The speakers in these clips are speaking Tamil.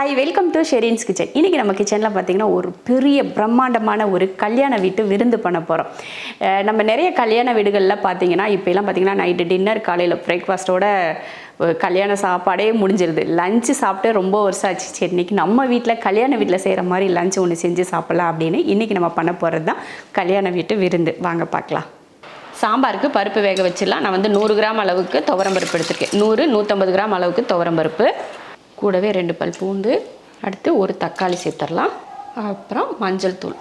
Hi welcome to Shereen's kitchen இன்றைக்கி நம்ம கிச்சனில் பார்த்தீங்கன்னா ஒரு பெரிய பிரம்மாண்டமான ஒரு கல்யாண வீட்டு விருந்து பண்ண போகிறோம் நம்ம நிறைய கல்யாண வீடுகளில் பார்த்தீங்கன்னா இப்போலாம் பார்த்தீங்கன்னா நைட்டு டின்னர் காலையில் பிரேக்ஃபாஸ்ட்டோட கல்யாண சாப்பாடே முடிஞ்சிருது. லஞ்சு சாப்பிட்டு ரொம்ப வருஷம் ஆச்சு. சரி இன்றைக்கி நம்ம வீட்டில் கல்யாண வீட்டில் செய்கிற மாதிரி லஞ்சு ஒன்று செஞ்சு சாப்பிட்லாம் அப்படின்னு இன்றைக்கி நம்ம பண்ண போகிறது தான் கல்யாண வீட்டு விருந்து. வாங்க பார்க்கலாம் சாம்பாருக்கு பருப்பு வேக வச்சிடலாம். நான் வந்து நூறு கிராம் அளவுக்கு துவரம் பருப்பு எடுத்திருக்கேன். நூறு நூற்றம்பது கிராம் அளவுக்கு துவரம் பருப்பு. கூடவே ரெண்டு பல் பூண்டு அடுத்து ஒரு தக்காளி சேர்த்துடலாம். அப்புறம் மஞ்சள் தூள்.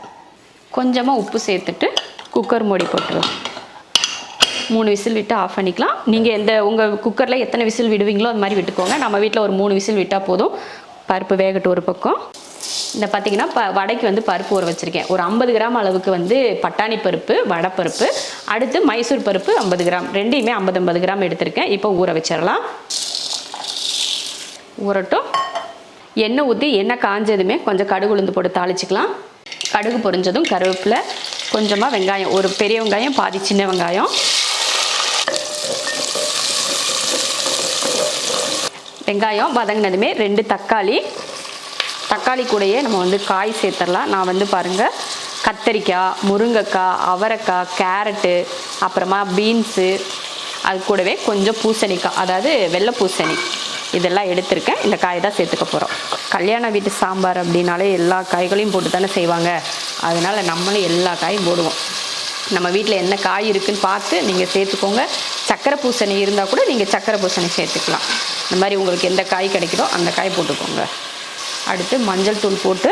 கொஞ்சமாக உப்பு சேர்த்துட்டு குக்கர் மூடி போட்டுடலாம் மூணு விசில் விட்டு ஆஃப் பண்ணிக்கலாம். நீங்கள் எந்த உங்கள் குக்கரில் எத்தனை விசில் விடுவீங்களோ அது மாதிரி விட்டுக்கோங்க. நம்ம வீட்டில் ஒரு மூணு விசில் விட்டால் போதும். பருப்பு வேகட்டு ஒரு பக்கம். இந்த பார்த்தீங்கன்னா ப வடைக்கு வந்து பருப்பு ஊற வச்சுருக்கேன். ஒரு ஐம்பது கிராம் அளவுக்கு வந்து பட்டாணி பருப்பு வடை பருப்பு. அடுத்து மைசூர் பருப்பு ஐம்பது கிராம். ரெண்டையுமே ஐம்பது ஐம்பது கிராம் எடுத்திருக்கேன். இப்போ ஊற வச்சிடலாம். ஊறட்டும். எண்ணெய் ஊற்றி எண்ணெய் காஞ்சதுமே கொஞ்சம் கடுகு உளுந்து போட்டு தாளிச்சிக்கலாம். கடுகு பொரிஞ்சதும் கருவேப்பிலை கொஞ்சமாக வெங்காயம் ஒரு பெரிய வெங்காயம் பாதி சின்ன வெங்காயம். வெங்காயம் வதங்கினதுமே ரெண்டு தக்காளி. தக்காளி கூடயே நம்ம வந்து காய் சேர்த்துடலாம். நான் வந்து பாருங்கள் கத்தரிக்காய் முருங்கைக்காய் அவரைக்காய் கேரட்டு அப்புறமா பீன்ஸு அது கூடவே கொஞ்சம் பூசணிக்காய் அதாவது வெள்ளை பூசணி. இதெல்லாம் எடுத்திருக்கேன். இந்த காய் தான் சேர்த்துக்க போகிறோம் கல்யாண வீட்டு சாம்பார் அப்படின்னாலே எல்லா காய்களையும் போட்டு தானே செய்வாங்க. அதனால் நம்மளும் எல்லா காயும் போடுவோம். நம்ம வீட்டில் என்ன காய் இருக்குன்னு பார்த்து நீங்கள் சேர்த்துக்கோங்க. சக்கரை பூசணி இருந்தால் கூட நீங்கள் சக்கரை பூசணி சேர்த்துக்கலாம். இந்த மாதிரி உங்களுக்கு எந்த காய் கிடைக்குதோ அந்த காய் போட்டுக்கோங்க. அடுத்து மஞ்சள் தூள் போட்டு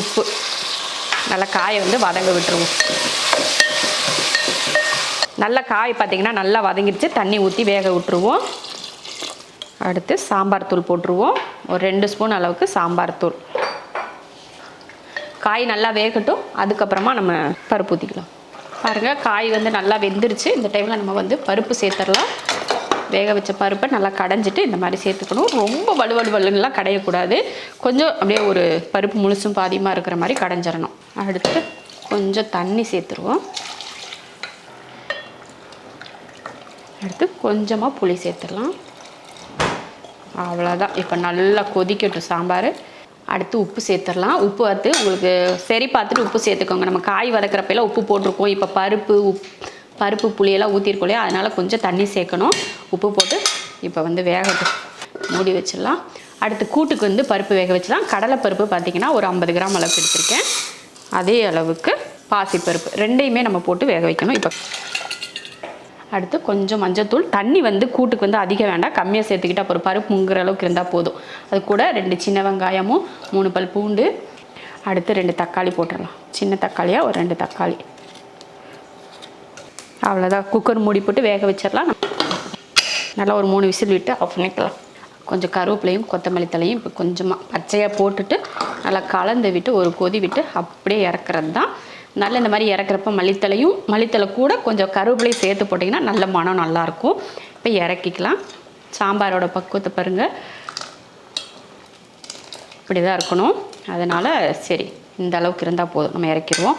உப்பு. நல்லா காயை வந்து வதங்க விட்டுருவோம். நல்லா காய் பார்த்திங்கன்னா நல்லா வதங்கிடுச்சு தண்ணி ஊற்றி வேக விட்டுருவோம். அடுத்து சாம்பார் தூள் போட்டுருவோம். ஒரு ரெண்டு ஸ்பூன் அளவுக்கு சாம்பார் தூள். காய் நல்லா வேகட்டும். அதுக்கப்புறமா நம்ம பருப்பு ஊற்றிக்கலாம் பாருங்கள் காய் வந்து நல்லா வெந்துருச்சு. இந்த டைமில் நம்ம வந்து பருப்பு சேர்த்துடலாம். வேக வச்ச பருப்பை நல்லா கடைஞ்சிட்டு இந்த மாதிரி சேர்த்துக்கணும். ரொம்ப வலுவலு வலுன்னெலாம் கடையக்கூடாது. கொஞ்சம் அப்படியே ஒரு பருப்பு முழுசும் பாதியமாக இருக்கிற மாதிரி கடைஞ்சிடணும். அடுத்து கொஞ்சம் தண்ணி சேர்த்துருவோம். அடுத்து கொஞ்சமாக புளி சேர்த்துடலாம். அவ்வளோதான் இப்போ நல்லா கொதிக்கட்டும் சாம்பார். அடுத்து உப்பு சேர்த்துடலாம். உப்பு பார்த்து உங்களுக்கு சரி பார்த்துட்டு உப்பு சேர்த்துக்கோங்க. நம்ம காய் வதக்கிறப்பெல்லாம் உப்பு போட்டிருக்கோம். இப்போ பருப்பு உப் பருப்பு புளியெல்லாம் ஊற்றிருக்கோம் இல்லையா? அதனால் கொஞ்சம் தண்ணி சேர்க்கணும். உப்பு போட்டு இப்போ வந்து வேகட்டும். மூடி வச்சிடலாம். அடுத்து கூட்டுக்கு வந்து பருப்பு வேக வச்சிடலாம். கடலைப்பருப்பு பார்த்திங்கன்னா ஒரு ஐம்பது கிராம் அளவுக்கு எடுத்திருக்கேன். அதே அளவுக்கு பாசிப்பருப்பு. ரெண்டையுமே நம்ம போட்டு வேக வைக்கணும். இப்போ அடுத்து கொஞ்சம் மஞ்சத்தூள். தண்ணி வந்து கூட்டுக்கு வந்து அதிகம் வேண்டாம். கம்மியாக சேர்த்துக்கிட்டால் அப்புறம் பருப்பு முங்குற அளவுக்கு இருந்தால் போதும். அது கூட ரெண்டு சின்ன வெங்காயமும் மூணு பல் பூண்டு. அடுத்து ரெண்டு தக்காளி போட்டுடலாம். சின்ன தக்காளியாக ஒரு ரெண்டு தக்காளி. அவ்வளோதான் குக்கர் மூடி போட்டு வேக வச்சிடலாம். நல்லா ஒரு மூணு விசில் விட்டு ஆஃப் பண்ணிக்கலாம். கொஞ்சம் கருவேப்பிலையும் கொத்தமல்லி தலையும் இப்போ கொஞ்சமாக பச்சையாக போட்டுட்டு நல்லா கலந்து விட்டு ஒரு கொதி விட்டு அப்படியே இறக்குறது தான் நல்ல இந்த மாதிரி இறக்குறப்ப மல்லித்தலையும் மல்லித்தலை கூட கொஞ்சம் கருவேப்பிலையும் சேர்த்து போட்டிங்கன்னா நல்ல மனம் நல்லாயிருக்கும். இப்போ இறக்கிக்கலாம். சாம்பாரோட பக்குவத்தை பாருங்கள் இப்படி தான் இருக்கணும். அதனால் சரி இந்த அளவுக்கு இருந்தால் போதும். நம்ம இறக்கிடுவோம்.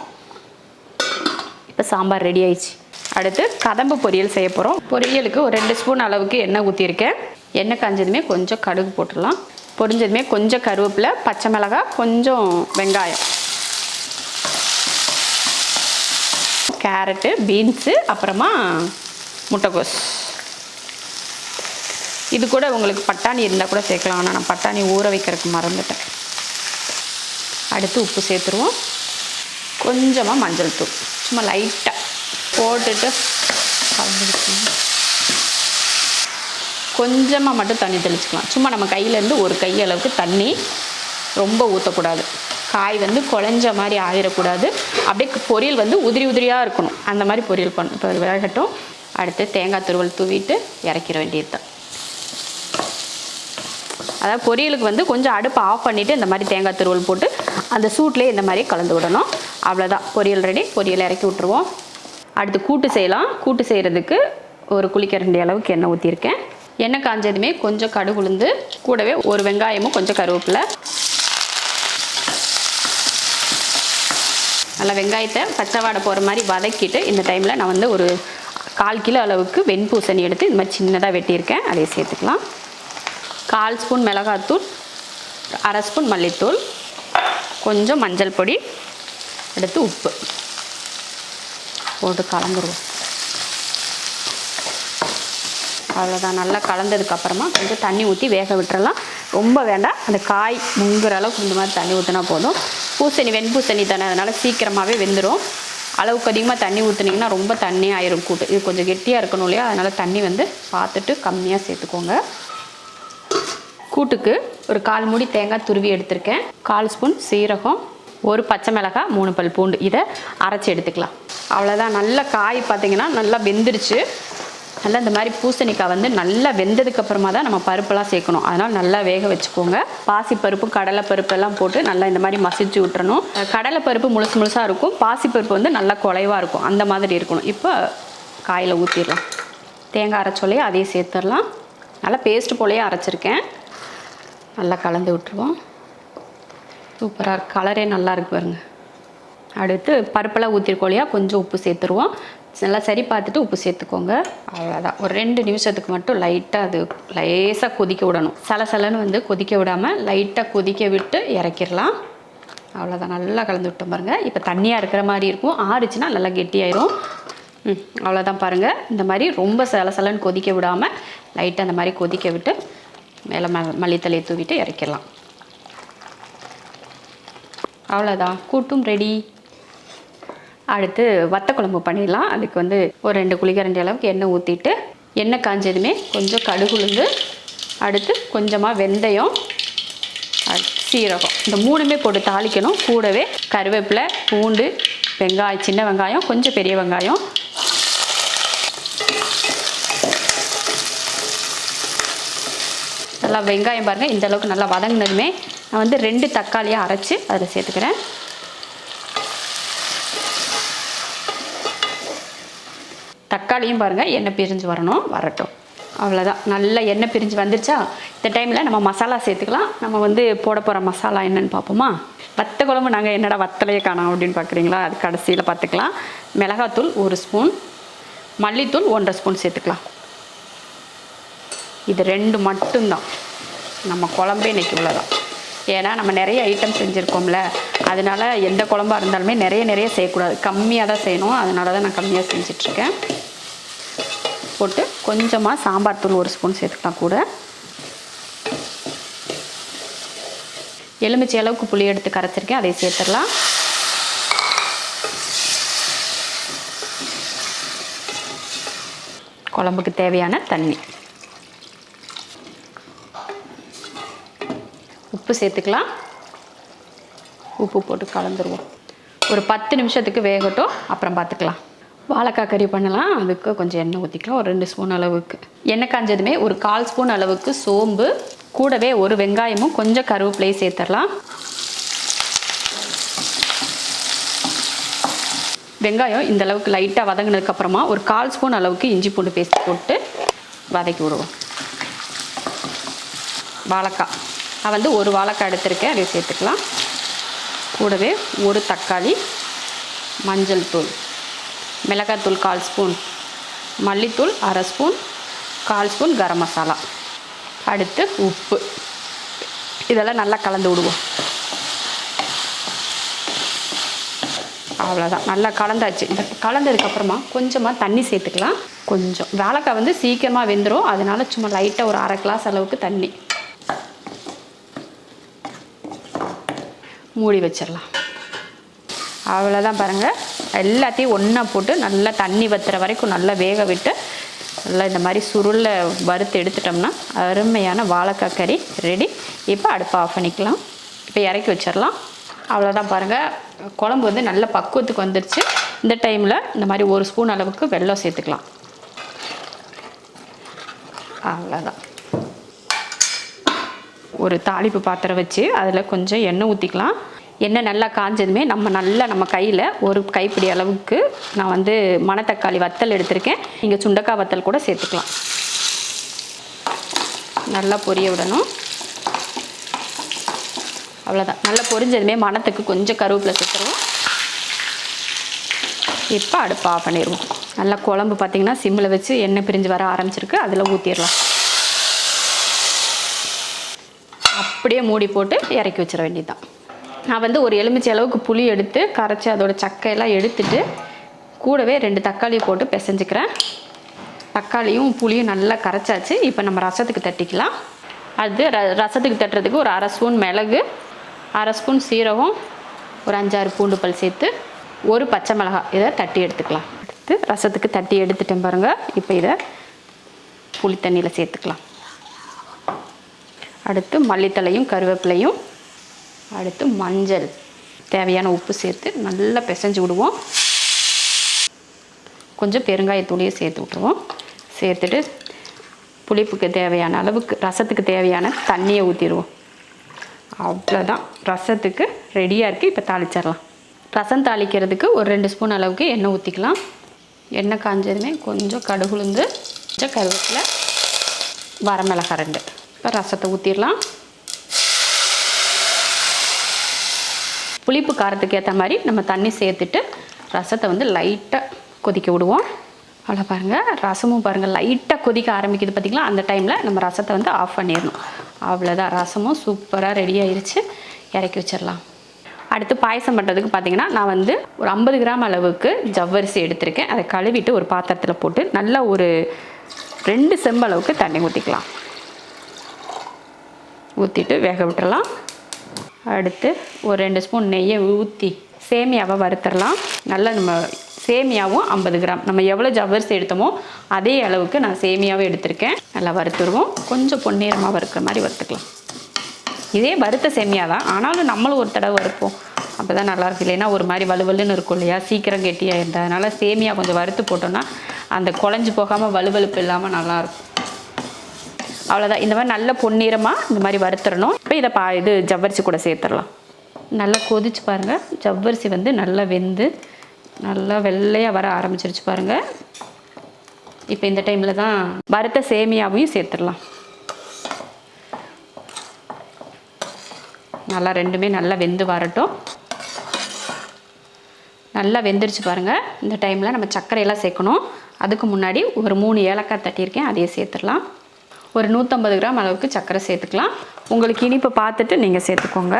இப்போ சாம்பார் ரெடி ஆயிடுச்சு. அடுத்து கதம்பு பொரியல் செய்ய போகிறோம் பொரியலுக்கு ஒரு ரெண்டு ஸ்பூன் அளவுக்கு எண்ணெய் ஊற்றிருக்கேன் எண்ணெய் காஞ்சதுமே கொஞ்சம் கடுகு போட்டுடலாம். பொரிஞ்சதுமே கொஞ்சம் கருவேப்பிலை பச்சை மிளகாய் கொஞ்சம் வெங்காயம். கேரட்டு பீன்ஸு அப்புறமா முட்டைக்கோஸ். இது கூட உங்களுக்கு பட்டாணி இருந்தால் கூட சேர்க்கலாம். ஆனால் நான் பட்டாணி ஊற வைக்கிறதுக்கு மறந்துட்டேன். அடுத்து உப்பு சேர்த்துருவோம். கொஞ்சமாக மஞ்சள் தூள். சும்மா லைட்டாக போட்டுட்டு கொஞ்சமாக மட்டும் தண்ணி தெளிச்சுக்கலாம். சும்மா நம்ம கையிலேருந்து ஒரு கை அளவுக்கு தண்ணி ரொம்ப ஊற்றக்கூடாது காய் வந்து குழஞ்ச மாதிரி ஆயிடக்கூடாது அப்படியே பொரியல் வந்து உதிரி உதிரியாக இருக்கணும். அந்த மாதிரி பொரியல் பண்ணணும். இப்போ விலகட்டும். அடுத்து தேங்காய் துருவல் தூவிட்டு இறக்கிற வேண்டியது தான் அதாவது பொரியலுக்கு வந்து கொஞ்சம் அடுப்பு ஆஃப் பண்ணிவிட்டு இந்த மாதிரி தேங்காய் துருவல் போட்டு அந்த சூட்லேயே இந்த மாதிரி கலந்து விடணும். அவ்வளோதான் பொரியல் ரெடி பொரியல் இறக்கி விட்ருவோம் அடுத்து கூட்டு செய்யலாம். கூட்டு செய்கிறதுக்கு ஒரு குளிக்கரண்டி அளவுக்கு எண்ணெய் ஊற்றிருக்கேன் எண்ணெய் காஞ்சதுமே கொஞ்சம் கடுகுளுந்து கூடவே ஒரு வெங்காயமும் கொஞ்சம் கருவேப்பிலை. நல்லா வெங்காயத்தை பச்சை வாடை போகிற மாதிரி வதக்கிட்டு இந்த டைமில் நான் வந்து ஒரு கால் கிலோ அளவுக்கு வெண்பூசணி எடுத்து இந்த மாதிரி சின்னதாக வெட்டியிருக்கேன். அதை சேர்த்துக்கலாம். கால் ஸ்பூன் மிளகாத்தூள் அரை ஸ்பூன் மல்லித்தூள் கொஞ்சம் மஞ்சள் பொடி எடுத்து உப்பு. போட்டு கலந்துருவோம். அவ்வளோதான் நல்லா கலந்ததுக்கப்புறமா கொஞ்சம் தண்ணி ஊற்றி வேக விட்டுறலாம். ரொம்ப வேண்டாம். அந்த காய் முங்குற அளவுக்கு இந்த மாதிரி தண்ணி ஊற்றினா போதும். பூசணி வெண்பூசணி தானே. அதனால் சீக்கிரமாகவே வெந்துடும் அளவுக்கு அதிகமாக தண்ணி ஊற்றுனீங்கன்னா ரொம்ப தண்ணி ஆயிரும் கூட்டு. இது கொஞ்சம் கெட்டியாக இருக்கணும் இல்லையா? அதனால் தண்ணி வந்து பார்த்துட்டு கம்மியாக சேர்த்துக்கோங்க. கூட்டுக்கு ஒரு கால் மூடி தேங்காய் துருவி எடுத்திருக்கேன். கால் ஸ்பூன் சீரகம் ஒரு பச்சை மிளகாய் மூணு பல் பூண்டு. இதை அரைச்சி எடுத்துக்கலாம். அவ்வளோதான் நல்ல காய் பார்த்தீங்கன்னா நல்லா வெந்துருச்சு. நல்லா இந்த மாதிரி பூசணிக்காய் வந்து நல்லா வெந்ததுக்கு அப்புறமா தான் நம்ம பருப்பெல்லாம் சேர்க்கணும். அதனால் நல்லா வேக வச்சுக்கோங்க. பாசிப்பருப்பு கடலைப்பருப்பு எல்லாம் போட்டு நல்லா இந்த மாதிரி மசிச்சு விட்டுறணும். கடலைப்பருப்பு முழுசு முழுசாக இருக்கும். பாசிப்பருப்பு வந்து நல்லா குலைவாக இருக்கும். அந்த மாதிரி இருக்கணும். இப்போ காயில் ஊற்றிடலாம் தேங்காய் அரைச்சோலையே அதையும் சேர்த்துடலாம். நல்லா பேஸ்ட் போலேயே அரைச்சிருக்கேன். நல்லா கலந்து விட்டுருவோம். சூப்பராக கலரே நல்லா இருக்கு பாருங்க. அடுத்து பருப்பெல்லாம் ஊற்றிருக்கோம் இல்லையா? கொஞ்சம் உப்பு சேர்த்துருவோம். நல்லா சரி பார்த்துட்டு உப்பு சேர்த்துக்கோங்க. அவ்வளோதான் ஒரு ரெண்டு நிமிஷத்துக்கு மட்டும் லைட்டாக அது லேசாக கொதிக்க விடணும். சலசலன்னு வந்து கொதிக்க விடாமல் லைட்டாக கொதிக்க விட்டு இறக்கிடலாம். அவ்வளோதான் நல்லா கலந்து விட்டோம் பாருங்கள் இப்போ தண்ணியாக இருக்கிற மாதிரி இருக்கும். ஆறுச்சுன்னா நல்லா கெட்டியாயிரும். ம் அவ்வளோதான் பாருங்கள் இந்த மாதிரி ரொம்ப சலசலன்னு கொதிக்க விடாமல் லைட்டாக அந்த மாதிரி கொதிக்க விட்டு மேலே ம மல்லித்தலையை தூவிட்டு இறக்கிடலாம். அவ்வளோதான் கூட்டும் ரெடி அடுத்து வத்த குழம்பு பண்ணிடலாம். அதுக்கு வந்து ஒரு ரெண்டு குழிக்கரண்டி அளவுக்கு எண்ணெய் ஊற்றிட்டு எண்ணெய் காஞ்சதுமே கொஞ்சம் கடுகுளுந்து அடுத்து கொஞ்சமாக வெந்தயம் சீரகம். இந்த மூணுமே போட்டு தாளிக்கணும். கூடவே கருவேப்பிலை பூண்டு வெங்காயம் சின்ன வெங்காயம் கொஞ்சம் பெரிய வெங்காயம். நல்லா வெங்காயம் பாருங்கள் இந்த அளவுக்கு நல்லா வதங்கினதுமே நான் வந்து ரெண்டு தக்காளியை அரைச்சி அதில் சேர்த்துக்கிறேன். தக்காளியும் பாருங்கள் எண்ணெய் பிரிஞ்சு வரணும் வரட்டும். அவ்வளோதான் நல்லா எண்ணெய் பிரிஞ்சு வந்துருச்சா? இந்த டைமில் நம்ம மசாலா சேர்த்துக்கலாம். நம்ம வந்து போட போகிற மசாலா என்னென்னு பார்ப்போமா? வத்த குழம்பு நாங்கள் என்னடா வத்தலையே காணோம் அப்படின்னு பார்க்குறீங்களா? அது கடைசியில் பார்த்துக்கலாம். மிளகாத்தூள் ஒரு ஸ்பூன். மல்லித்தூள் ஒன்றரை ஸ்பூன் சேர்த்துக்கலாம். இது ரெண்டு மட்டும்தான். நம்ம குழம்பே இன்றைக்கி இவ்வளோதான் ஏன்னா நம்ம நிறைய ஐட்டம் செஞ்சுருக்கோம்ல. அதனால் எந்த குழம்பா இருந்தாலுமே நிறைய நிறைய செய்யக்கூடாது. கம்மியாக தான் செய்யணும். அதனால தான் நான் கம்மியாக செஞ்சிட்ருக்கேன் போட்டு கொஞ்சமாக சாம்பார் தூள் ஒரு ஸ்பூன் சேர்த்துக்கலாம் கூட எலுமிச்சை அளவுக்கு புளி எடுத்து கரைச்சிருக்கேன் அதை சேர்த்துடலாம். குழம்புக்கு தேவையான தண்ணி. உப்பு சேர்த்துக்கலாம். உப்பு போட்டு கலந்துருவோம். ஒரு பத்து நிமிஷத்துக்கு வேகட்டும் அப்புறம் பார்த்துக்கலாம். வாழைக்காய் கறி பண்ணலாம். அதுக்கு கொஞ்சம் எண்ணெய் ஊற்றிக்கலாம் ஒரு ரெண்டு ஸ்பூன் அளவுக்கு. எண்ணெய் காஞ்சதுமே ஒரு கால் ஸ்பூன் அளவுக்கு சோம்பு. கூடவே ஒரு வெங்காயமும் கொஞ்சம் கருவேப்பிலையும் சேர்த்துடலாம் வெங்காயம் இந்த அளவுக்கு லைட்டாக வதங்கினதுக்கப்புறமா ஒரு கால் ஸ்பூன் அளவுக்கு இஞ்சி பூண்டு பேஸ்ட் போட்டு வதக்கி விடுவோம். வாழைக்காய். நான் வந்து ஒரு வாழைக்காய் எடுத்திருக்கேன். அதை சேர்த்துக்கலாம். கூடவே ஒரு தக்காளி மஞ்சள் தூள். மிளகாத்தூள் கால் ஸ்பூன் மல்லித்தூள் அரை ஸ்பூன் கால் ஸ்பூன் கரம் மசாலா. அடுத்து உப்பு. இதெல்லாம் நல்லா கலந்து விடுவோம். அவ்வளோதான் நல்லா கலந்தாச்சு. இந்த கலந்ததுக்கப்புறமா கொஞ்சமாக தண்ணி சேர்த்துக்கலாம். கொஞ்சம். வாழைக்காய் வந்து சீக்கிரமாக வெந்துடும் அதனால சும்மா லைட்டாக ஒரு அரை கிளாஸ் அளவுக்கு தண்ணி. மூடி வச்சிடலாம் அவ்வளோதான் பாருங்கள் எல்லாத்தையும் ஒன்றா போட்டு நல்லா தண்ணி வத்துற வரைக்கும் நல்லா வேக விட்டு நல்லா இந்த மாதிரி சுருளில் வறுத்து எடுத்துட்டோம்னா அருமையான வாழைக்காய் கறி ரெடி இப்போ அடுப்பை ஆஃப் பண்ணிக்கலாம். இப்போ இறக்கி வச்சிடலாம். அவ்வளோதான் பாருங்கள் குழம்பு வந்து நல்ல பக்குவத்துக்கு வந்துருச்சு. இந்த டைமில் இந்த மாதிரி ஒரு ஸ்பூன் அளவுக்கு வெள்ளம் சேர்த்துக்கலாம். அவ்வளோதான் ஒரு தாளிப்பு பாத்திரம் வச்சு அதில் கொஞ்சம் எண்ணெய் ஊற்றிக்கலாம் எண்ணெய் நல்லா காஞ்சதுமே நம்ம நல்லா நம்ம கையில் ஒரு கைப்பிடி அளவுக்கு நான் வந்து மணத்தக்காளி வத்தல் எடுத்திருக்கேன். நீங்கள் சுண்டக்காய் வத்தல் கூட சேர்த்துக்கலாம். நல்லா பொரிய விடணும். அவ்வளோதான் நல்லா பொரிஞ்சதுமே மணத்துக்கு கொஞ்சம் கருவேப்பிலை சேர்த்துருவோம். இப்போ அடுப்பு ஆஃப் பண்ணிடுவோம். நல்லா குழம்பு பார்த்திங்கன்னா சிம்மில் வச்சு எண்ணெய் பிரிஞ்சு வர ஆரம்பிச்சிருக்கு. அதில் ஊற்றிடலாம் அப்படியே மூடி போட்டு இறக்கி வச்சிட வேண்டியதுதான். நான் வந்து ஒரு எலுமிச்சை அளவுக்கு புளி எடுத்து கரைச்சி அதோட சக்கையெல்லாம் எடுத்துட்டு கூடவே ரெண்டு தக்காளி போட்டு பிசைஞ்சுக்கிறேன். தக்காளியும் புளியும் நல்லா கரைச்சாச்சு. இப்போ நம்ம ரசத்துக்கு தட்டிக்கலாம். அது ர ரசத்துக்கு தட்டுறதுக்கு ஒரு அரை ஸ்பூன் மிளகு அரை ஸ்பூன் சீரகம் ஒரு அஞ்சாறு பூண்டு பல் சேர்த்து ஒரு பச்சை மிளகாய் இதை தட்டி எடுத்துக்கலாம். எடுத்து ரசத்துக்கு தட்டி எடுத்துட்டேன் பாருங்கள் இப்போ இதை புளி தண்ணியில் சேர்த்துக்கலாம். அடுத்து மல்லித்தலையும் கருவேப்பிலையும் அடுத்து மஞ்சள். தேவையான உப்பு சேர்த்து நல்லா பிசைஞ்சு விடுவோம். கொஞ்சம் பெருங்காயத்தூளியை சேர்த்து விட்ருவோம் சேர்த்துட்டு புளிப்புக்கு தேவையான அளவுக்கு ரசத்துக்கு தேவையான தண்ணியை ஊற்றிடுவோம் அவ்வளோதான் ரசத்துக்கு ரெடியாக இருக்குது இப்போ தாளிச்சிடலாம். ரசம் தாளிக்கிறதுக்கு ஒரு ரெண்டு ஸ்பூன் அளவுக்கு எண்ணெய் ஊற்றிக்கலாம் எண்ணெய் காஞ்சதுமே கொஞ்சம் கடுகுளுந்து கொஞ்சம் கருவேப்பில் வரமிளகாய் ரெண்டு. இப்போ ரசத்தை ஊற்றிடலாம் புளிப்பு காரத்துக்கு ஏற்ற மாதிரி நம்ம தண்ணி சேர்த்துட்டு ரசத்தை வந்து லைட்டாக கொதிக்க விடுவோம். அவ்வளோ பாருங்கள் ரசமும் பாருங்கள் லைட்டாக கொதிக்க ஆரம்பிக்குது பார்த்திங்களா அந்த டைமில் நம்ம ரசத்தை வந்து ஆஃப் பண்ணிடணும். அவ்வளோதான் ரசமும் சூப்பராக ரெடி ஆயிடுச்சு இறக்கி வச்சிடலாம். அடுத்து பாயசம் பண்ணுறதுக்கு பார்த்தீங்கன்னா நான் வந்து ஒரு ஐம்பது கிராம் அளவுக்கு ஜவ்வரிசி எடுத்திருக்கேன். அதை கழுவிட்டு ஒரு பாத்திரத்தில் போட்டு நல்லா ஒரு ரெண்டு செம்பளவுக்கு தண்ணி ஊற்றிக்கலாம் ஊற்றிட்டு வேக விட்டுறலாம். அடுத்து ஒரு ரெண்டு ஸ்பூன் நெய்யை ஊற்றி சேமியாவை வறுத்துடலாம். நல்லா நம்ம சேமியாவும் ஐம்பது கிராம். நம்ம எவ்வளோ ஜவ்வரிசி எடுத்தோமோ அதே அளவுக்கு நான் சேமியாவும் எடுத்திருக்கேன். நல்லா வறுத்துருவோம் கொஞ்சம் பொன்னீரமாக வறுக்கிற மாதிரி வறுத்துக்கலாம். இதே வறுத்த சேமியா தான். ஆனாலும் நம்மளும் ஒரு தடவை வறுப்போம். அப்போ தான் நல்லாயிருக்கும் இல்லைன்னா ஒரு மாதிரி வலுவலுன்னு இருக்கும் இல்லையா? சீக்கிரம் கெட்டியாக இருந்தால் அதனால் சேமியா கொஞ்சம் வறுத்து போட்டோம்னா அந்த குழஞ்சி போகாமல் வலுவலுப்பு இல்லாமல் நல்லாயிருக்கும் அவ்வளோதான் இந்த மாதிரி நல்ல பொன்னிறமாக இந்த மாதிரி வறுத்துடணும். இப்போ இதை பா இது ஜவ்வரிசி கூட சேர்த்துடலாம். நல்லா கொதிச்சு பாருங்கள் ஜவ்வரிசி வந்து நல்லா வெந்து நல்லா வெள்ளையாக வர ஆரம்பிச்சிருச்சு பாருங்கள் இப்போ இந்த டைமில் தான் வறுத்த சேமியாவையும் சேர்த்துடலாம். நல்லா ரெண்டுமே நல்லா வெந்து வரட்டும். நல்லா வெந்துருச்சு பாருங்கள் இந்த டைமில் நம்ம சர்க்கரையெல்லாம் சேர்க்கணும். அதுக்கு முன்னாடி ஒரு மூணு ஏலக்காய் தட்டியிருக்கேன். அதையே சேர்த்துடலாம். ஒரு நூற்றம்பது கிராம் அளவுக்கு சர்க்கரை சேர்த்துக்கலாம். உங்களுக்கு இனிப்பு பார்த்துட்டு நீங்கள் சேர்த்துக்கோங்க.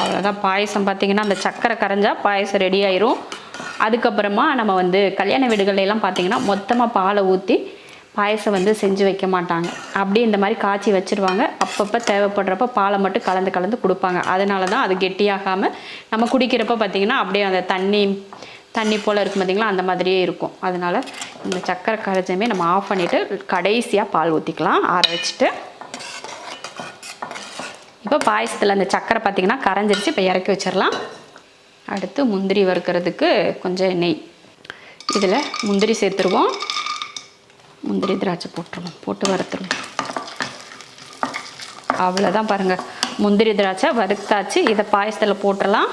அவ்வளோதான் பாயசம் பார்த்தீங்கன்னா அந்த சர்க்கரை கரைஞ்சால் பாயசம் ரெடி ஆயிரும். அதுக்கப்புறமா நம்ம வந்து கல்யாண வீடுகள்ல பார்த்திங்கன்னா பார்த்தீங்கன்னா மொத்தமாக பாலை ஊற்றி பாயசம் வந்து செஞ்சு வைக்க மாட்டாங்க. அப்படியே இந்த மாதிரி காய்ச்சி வச்சுருவாங்க. அப்பப்போ தேவைப்படுறப்ப பாலை மட்டும் கலந்து கலந்து கொடுப்பாங்க. அதனால தான் அது கெட்டியாகாமல் நம்ம குடிக்கிறப்ப பார்த்தீங்கன்னா அப்படியே அந்த தண்ணி தண்ணி போல் இருக்கும் பார்த்தீங்களா அந்த மாதிரியே இருக்கும். அதனால இந்த சக்கரை கரைச்சமே நம்ம ஆஃப் பண்ணிவிட்டு கடைசியாக பால் ஊற்றிக்கலாம் ஆற வச்சுட்டு. இப்போ பாயசத்தில் அந்த சக்கரை பார்த்தீங்கன்னா கரைஞ்சிருச்சு. இப்போ இறக்கி வச்சிடலாம். அடுத்து முந்திரி வறுக்கிறதுக்கு கொஞ்சம் நெய் இதில் முந்திரி சேர்த்துருவோம். முந்திரி திராட்சை போட்டுருவோம். போட்டு வறுத்துருவோம். அவ்வளோதான் பாருங்கள் முந்திரி திராட்சை வறுத்தாச்சு. இதை பாயசத்தில் போட்டுடலாம்.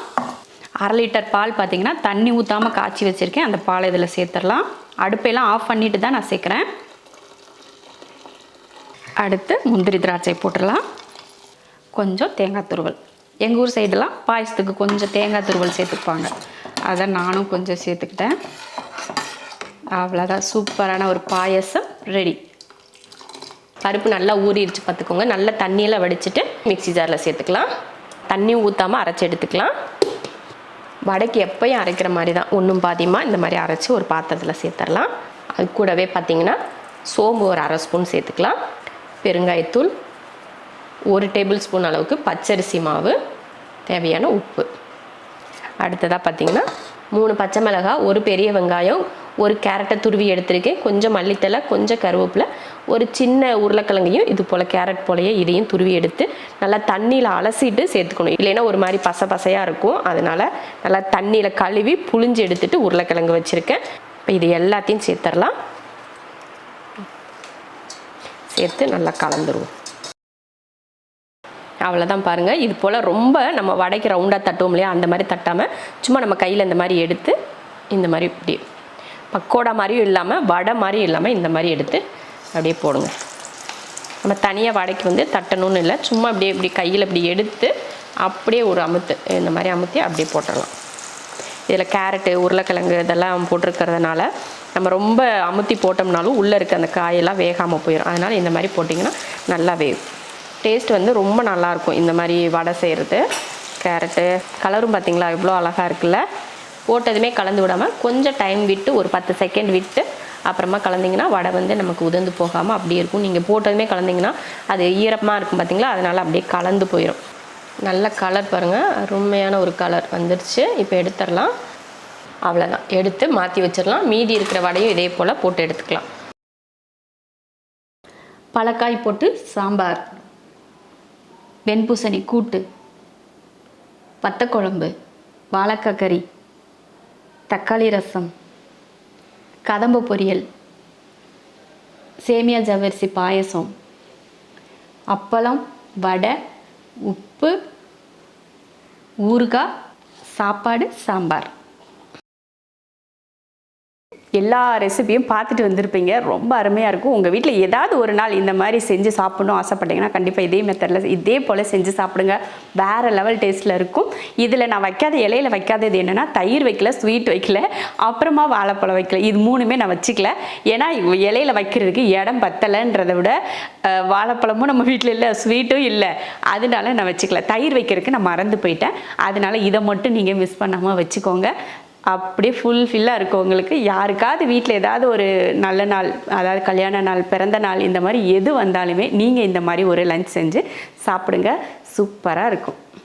அரை லிட்டர் பால் பார்த்தீங்கன்னா தண்ணி ஊற்றாமல் காய்ச்சி வச்சுருக்கேன். அந்த பாலை இதில் சேர்த்துடலாம். அடுப்பையெல்லாம் ஆஃப் பண்ணிட்டு தான் நான் சேர்க்குறேன். அடுத்து முந்திரி திராட்சை போட்டுடலாம். கொஞ்சம் தேங்காய் துருவல். எங்கள் ஊர் சைடெலாம் பாயசத்துக்கு கொஞ்சம் தேங்காய் துருவல் சேர்த்துப்பாங்க. அதை நானும் கொஞ்சம் சேர்த்துக்கிட்டேன். அவ்வளோதான் சூப்பரான ஒரு பாயசம் ரெடி பருப்பு நல்லா ஊறிடுச்சு பார்த்துக்கோங்க நல்லா தண்ணியெல்லாம் வடிச்சிட்டு மிக்சி ஜாரில் சேர்த்துக்கலாம். தண்ணி ஊற்றாமல் அரைச்சி எடுத்துக்கலாம். வடைக்கு எப்பயும் அரைக்கிற மாதிரி தான் ஒன்றும் பாதியமாக இந்த மாதிரி அரைச்சி ஒரு பாத்திரத்தில் சேர்த்துடலாம். அது கூடவே பார்த்தீங்கன்னா சோம்பு ஒரு அரை ஸ்பூன் சேர்த்துக்கலாம். பெருங்காயத்தூள் ஒரு டேபிள் ஸ்பூன் அளவுக்கு பச்சரிசி மாவு தேவையான உப்பு. அடுத்ததாக பார்த்தீங்கன்னா மூணு பச்சை மிளகாய் ஒரு பெரிய வெங்காயம் ஒரு கேரட்டை துருவி எடுத்திருக்கேன். கொஞ்சம் மல்லித்தலை கொஞ்சம் கருவேப்பிலை. ஒரு சின்ன உருளைக்கிழங்கையும் இது போல் கேரட் போலையே இதையும் துருவி எடுத்து நல்லா தண்ணியில் அலசிட்டு சேர்த்துக்கணும். இல்லைன்னா ஒரு மாதிரி பச பசையாக இருக்கும். அதனால் நல்லா தண்ணியில் கழுவி புழிஞ்சு எடுத்துட்டு உருளைக்கிழங்கு வச்சுருக்கேன். இப்போ இது எல்லாத்தையும் சேர்த்துடலாம் சேர்த்து நல்லா கலந்துருவோம். அவ்வளோதான் பாருங்கள் இது போல் ரொம்ப நம்ம வடைக்கு ரவுண்டாக தட்டுவோம் இல்லையா? அந்த மாதிரி தட்டாமல் சும்மா நம்ம கையில் இந்த மாதிரி எடுத்து இந்த மாதிரி இப்படி பக்கோடா மாதிரியும் இல்லாமல் வடை மாதிரியும் இல்லாமல் இந்த மாதிரி எடுத்து அப்படியே போடுங்க. நம்ம தனியாக வடைக்கு வந்து தட்டணும்னு இல்லை சும்மா அப்படியே இப்படி கையில் இப்படி எடுத்து அப்படியே ஒரு அமுத்து இந்த மாதிரி அமுத்தி அப்படியே போட்டுடலாம். இதில் கேரட்டு உருளைக்கிழங்கு இதெல்லாம் போட்டிருக்கிறதுனால நம்ம ரொம்ப அமுத்தி போட்டோம்னாலும் உள்ளே இருக்க அந்த காயெல்லாம் வேகாமல் போயிடும் அதனால் இந்த மாதிரி போட்டிங்கன்னா நல்லா வேகும். டேஸ்ட் வந்து ரொம்ப நல்லாயிருக்கும் இந்த மாதிரி வடை செய்கிறது கேரட்டு கலரும் பார்த்தீங்களா எவ்வளோ அழகாக இருக்குல்ல? போட்டதுமே கலந்து விடாமல் கொஞ்சம் டைம் விட்டு ஒரு பத்து செகண்ட் விட்டு அப்புறமா கலந்தீங்கன்னா வடை வந்து நமக்கு உதந்து போகாமல் அப்படியே இருக்கும். நீங்கள் போட்டதுமே கலந்தீங்கன்னா அது ஈரமாக இருக்கும் பார்த்தீங்களா அதனால் அப்படியே கலந்து போயிடும் நல்ல கலர் பாருங்கள் அருமையான ஒரு கலர் வந்துருச்சு. இப்போ எடுத்துடலாம். அவ்வளோதான் எடுத்து மாற்றி வச்சிடலாம். மீதி இருக்கிற வடையும் இதே போல் போட்டு எடுத்துக்கலாம். பழக்காய் போட்டு சாம்பார். வெண்பூசணி கூட்டு. வத்தக்குழம்பு வாழைக்காய் கறி. தக்காளி ரசம் கதம்ப பொரியல் சேமியா ஜவ்வரிசி பாயசம் அப்பளம் வடை உப்பு ஊறுகாய் சாப்பாடு சாம்பார். எல்லா ரெசிபியும் பார்த்துட்டு வந்திருப்பீங்க. ரொம்ப அருமையாக இருக்கும். உங்கள் வீட்டில் ஏதாவது ஒரு நாள் இந்த மாதிரி செஞ்சு சாப்பிடணும் ஆசைப்பட்டீங்கன்னா கண்டிப்பாக இதே மெத்தடில் இதே போல் செஞ்சு சாப்பிடுங்க. வேறு லெவல் டேஸ்ட்டில் இருக்கும். இதில் நான் வைக்காத இலையில வைக்காதது என்னென்னா தயிர் வைக்கல ஸ்வீட் வைக்கல அப்புறமா வாழைப்பழம் வைக்கல. இது மூணுமே நான் வச்சுக்கல. ஏன்னா இலையில வைக்கிறதுக்கு இடம் பத்தலைன்றதை விட வாழைப்பழமும் நம்ம வீட்டில் இல்லை ஸ்வீட்டும் இல்லை. அதனால நான் வச்சுக்கல. தயிர் வைக்கிறதுக்கு நான் மறந்து போயிட்டேன். அதனால இதை மட்டும் நீங்கள் மிஸ் பண்ணாமல் வச்சுக்கோங்க. அப்படியே ஃபுல்ஃபில்லாக இருக்கும் உங்களுக்கு. யாருக்காவது வீட்டில் ஏதாவது ஒரு நல்ல நாள் அதாவது கல்யாண நாள் பிறந்த நாள் இந்த மாதிரி எது வந்தாலுமே நீங்கள் இந்த மாதிரி ஒரு லஞ்ச் செஞ்சு சாப்பிடுங்க. சூப்பராக இருக்கும்.